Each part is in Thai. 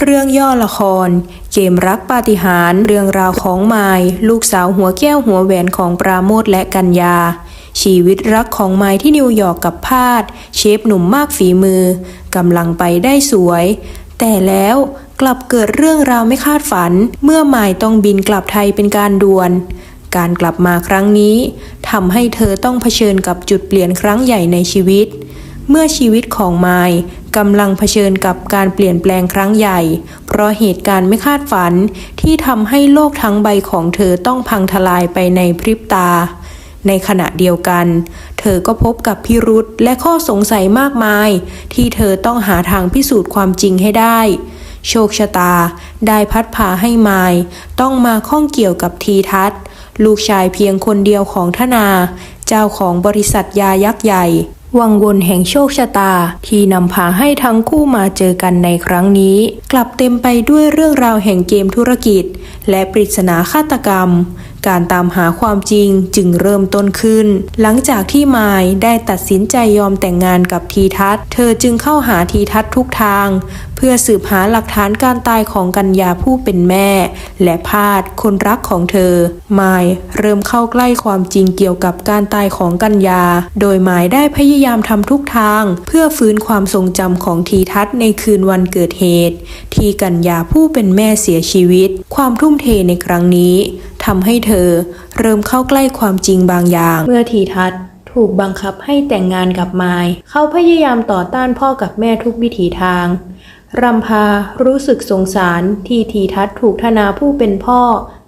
เรื่องย่อละคร เกมรักปาฏิหาริย์เรื่องราวของไมายลูกสาวหัวแก้วหัวแหวนของปราโมทและกัญญา ชีวิตรักของไมายที่นิวยอร์กกับพาดเชฟหนุ่มมากฝีมือกำลังไปได้สวย แต่แล้วกลับเกิดเรื่องราวไม่คาดฝัน เมื่อไมายต้องบินกลับไทยเป็นการด่วน การกลับมาครั้งนี้ทำให้เธอต้องเผชิญกับจุดเปลี่ยนครั้งใหญ่ในชีวิต เมื่อชีวิตของไมายกำลังเผชิญกับการเปลี่ยนแปลงครั้งใหญ่ เพราะเหตุการณ์ไม่คาดฝันที่ทำให้โลกทั้งใบของเธอต้องพังทลายไปในพริบตา ในขณะเดียวกัน เธอก็พบกับพิรุธและข้อสงสัยมากมาย ที่เธอต้องหาทางพิสูจน์ความจริงให้ได้ โชคชะตา ได้พัดพาให้ไมายต้องมาข้องเกี่ยวกับทีทัศลูกชายเพียงคนเดียวของทนา เจ้าของบริษัทยายักษ์ใหญ่ วังวนแห่งโชคชะตา ที่นำพาให้ทั้งคู่มาเจอกันในครั้งนี้ กลับเต็มไปด้วยเรื่องราวแห่งเกมธุรกิจ และปริศนาฆาตกรรม การตามหาความจริงจึงเริ่มต้นขึ้น หลังจากที่มายได้ตัดสินใจยอมแต่งงานกับทีทัศเธอจึงเข้าหาทีทัศทุกทางเพื่อสืบหาหลักฐานการตายของกัญญาผู้เป็นแม่ และพาดคนรักของเธอมายเริ่มเข้าใกล้ความจริงเกี่ยวกับการตายของกัญญา โดยมายได้พยายามทำทุกทาง เพื่อฟื้นความทรงจำของทีทัศน์ในคืนวันเกิดเหตุ ที่กัญญาผู้เป็นแม่เสียชีวิต ความทุ่มเทในครั้งนี้ทำให้เธอ เริ่มเข้าใกล้ความจริงบางอย่าง เมื่อทีทัศน์ถูกบังคับให้แต่งงานกับมายเขาพยายามต่อต้านพ่อกับแม่ทุกวิถีทาง รำพารู้สึกสงสารที่ทีทัศถูกธนาผู้เป็นพ่อ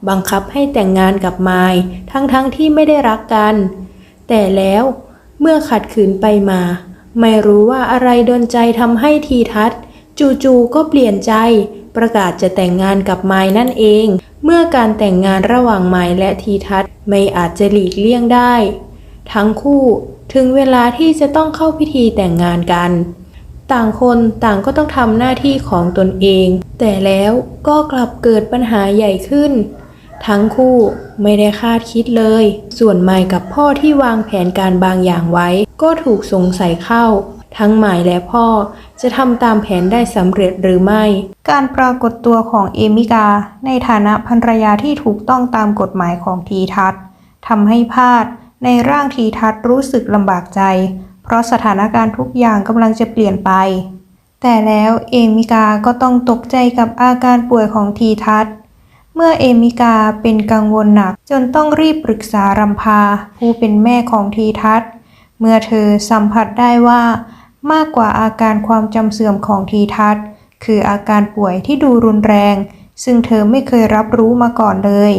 บังคับให้แต่งงานกับมายทั้งๆทที่ไม่ได้รักกัน แต่แล้วเมื่อขัดขืนไปมา ไม่รู้ว่าอะไรดนใจทำให้ทีทัศจู่ๆก็เปลี่ยนใจ ประกาศจะแต่งงานกับมายนั่นเอง เมื่อการแต่งงานระหว่างมายและทีทัศไม่อาจจะหลีกเลี่ยงได้ ทั้งคู่ถึงเวลาที่จะต้องเข้าพิธีแต่งงานกัน ต่างคนต่างก็ต้องทำหน้าที่ของตนเอง แต่แล้วก็กลับเกิดปัญหาใหญ่ขึ้น ทั้งคู่ไม่ได้คาดคิดเลย ส่วนไมค์กับพ่อที่วางแผนการบางอย่างไว้ ก็ถูกสงสัยเข้า ทั้งหมายและพ่อจะทำตามแผนได้สำเร็จหรือไม่ การปรากฏตัวของเอมิกา ในฐานะภรรยาที่ถูกต้องตามกฎหมายของทีทัศทำให้พาดในร่างทีทัศรู้สึกลำบากใจ เพราะสถานการณ์ทุกอย่างกำลังจะเปลี่ยนไป แต่แล้วเอมิกาก็ต้องตกใจกับอาการป่วยของทีทัศเมื่อเอมิกาเป็นกังวลหนักจนต้องรีบปรึกษารำพา ผู้เป็นแม่ของทีทัศเมื่อเธอสัมผัสได้ว่ามากกว่าอาการความจำเสื่อมของทีทัศคืออาการป่วยที่ดูรุนแรง ซึ่งเธอไม่เคยรับรู้มาก่อนเลย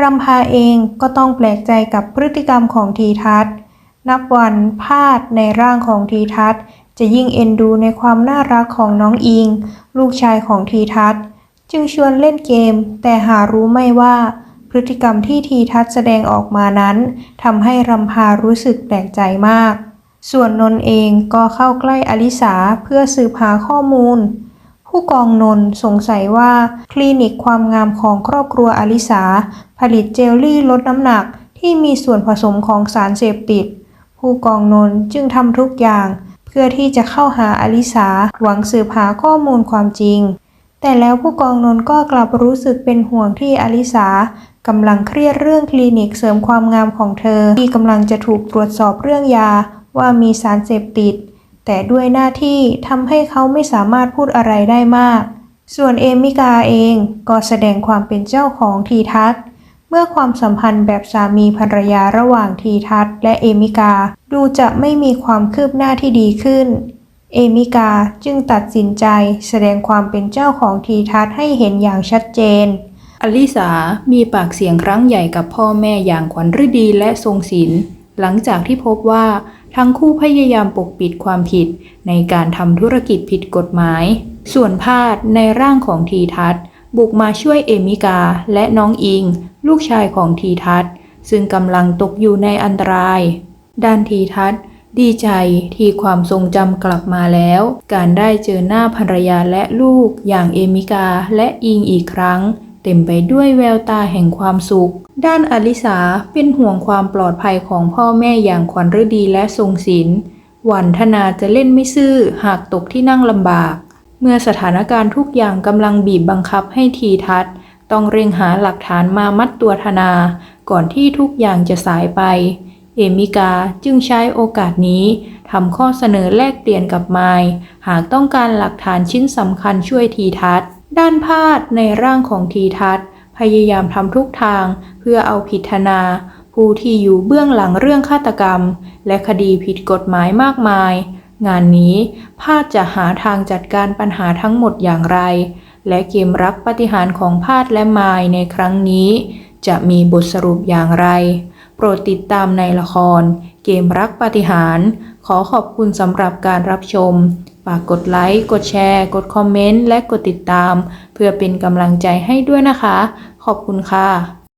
รำพาเองก็ต้องแปลกใจกับพฤติกรรมของทีทัศน์ นับวันพาดในร่างของทีทัศจะยิ่งเอ็นดูในความน่ารักของน้องอิง ลูกชายของทีทัศจึงชวนเล่นเกม แต่หารู้ไม่ว่า พฤติกรรมที่ทีทัศแสดงออกมานั้นทำให้รำพารู้สึกแปลกใจมาก ส่วนนนท์เองก็เข้าใกล้อลิสาเพื่อสืบหาข้อมูล ผู้กองนนท์สงสัยว่าคลินิกความงามของครอบครัวอลิสาผลิตเจลลี่ลดน้ำหนักที่มีส่วนผสมของสารเสพติด ผู้กองนนท์จึงทำทุกอย่าง เพื่อที่จะเข้าหาอลิสาหวังสืบหาข้อมูลความจริง แต่แล้วผู้กองนนท์ก็กลับรู้สึกเป็นห่วงที่อลิสากำลังเครียดเรื่องคลินิกเสริมความงามของเธอ ที่กำลังจะถูกตรวจสอบเรื่องยาว่ามีสารเสพติด แต่ด้วยหน้าที่ทำให้เขาไม่สามารถพูดอะไรได้มาก ส่วนเอมิกาเองก็แสดงความเป็นเจ้าของทีทัศน์ มื่อความสัมพันธ์แบบสามีภรรยาระหว่างทีทัศน์และเอมิกาดูจะไม่มีความคืบหน้าที่ดีขึ้น เอมิกาจึงตัดสินใจแสดงความเป็นเจ้าของทีทัศน์ให้เห็นอย่างชัดเจน อลิสามีปากเสียงครั้งใหญ่กับพ่อแม่อย่างขวัญฤดีและทรงศิลป์หลังจากที่พบว่าทั้งคู่พยายามปกปิดความผิดในการทำธุรกิจผิดกฎหมาย ส่วนพาดในร่างของทีทัศน์ บุกมาช่วยเอมิกาและน้องอิง ลูกชายของทีทัศซึ่งกำลังตกอยู่ในอันตราย ด้านทีทัศดีใจที่ความทรงจำกลับมาแล้ว การได้เจอหน้าภรรยาและลูกอย่างเอมิกาและอิงอีกครั้ง เต็มไปด้วยแววตาแห่งความสุข ด้านอลิสาเป็นห่วงความปลอดภัยของพ่อแม่อย่างขวัญฤดีและทรงศิลป์วันธนาจะเล่นไม่ซื่อหากตกที่นั่งลำบาก เมื่อสถานการณ์ทุกอย่างกำลังบีบบังคับให้ทีทัศต้องเร่งหาหลักฐานมามัดตัวธนา ก่อนที่ทุกอย่างจะสายไป เอมิกาจึงใช้โอกาสนี้ทำข้อเสนอแลกเปลี่ยนกับไมล์หากต้องการหลักฐานชิ้นสำคัญช่วยทีทัศด้านพาดในร่างของทีทัศพยายามทำทุกทางเพื่อเอาผิดธนา ผู้ที่อยู่เบื้องหลังเรื่องฆาตกรรม และคดีผิดกฎหมายมากมาย งานนี้พาดจะหาทางจัดการปัญหาทั้งหมดอย่างไร และเกมรักปฏิหารของพาดและมายในครั้งนี้ จะมีบทสรุปอย่างไร โปรดติดตามในละคร เกมรักปฏิหารขอขอบคุณสำหรับการรับชม ฝากกดไลค์ กดแชร์ กดคอมเมนต์ และกดติดตาม เพื่อเป็นกำลังใจให้ด้วยนะคะ ขอบคุณค่ะ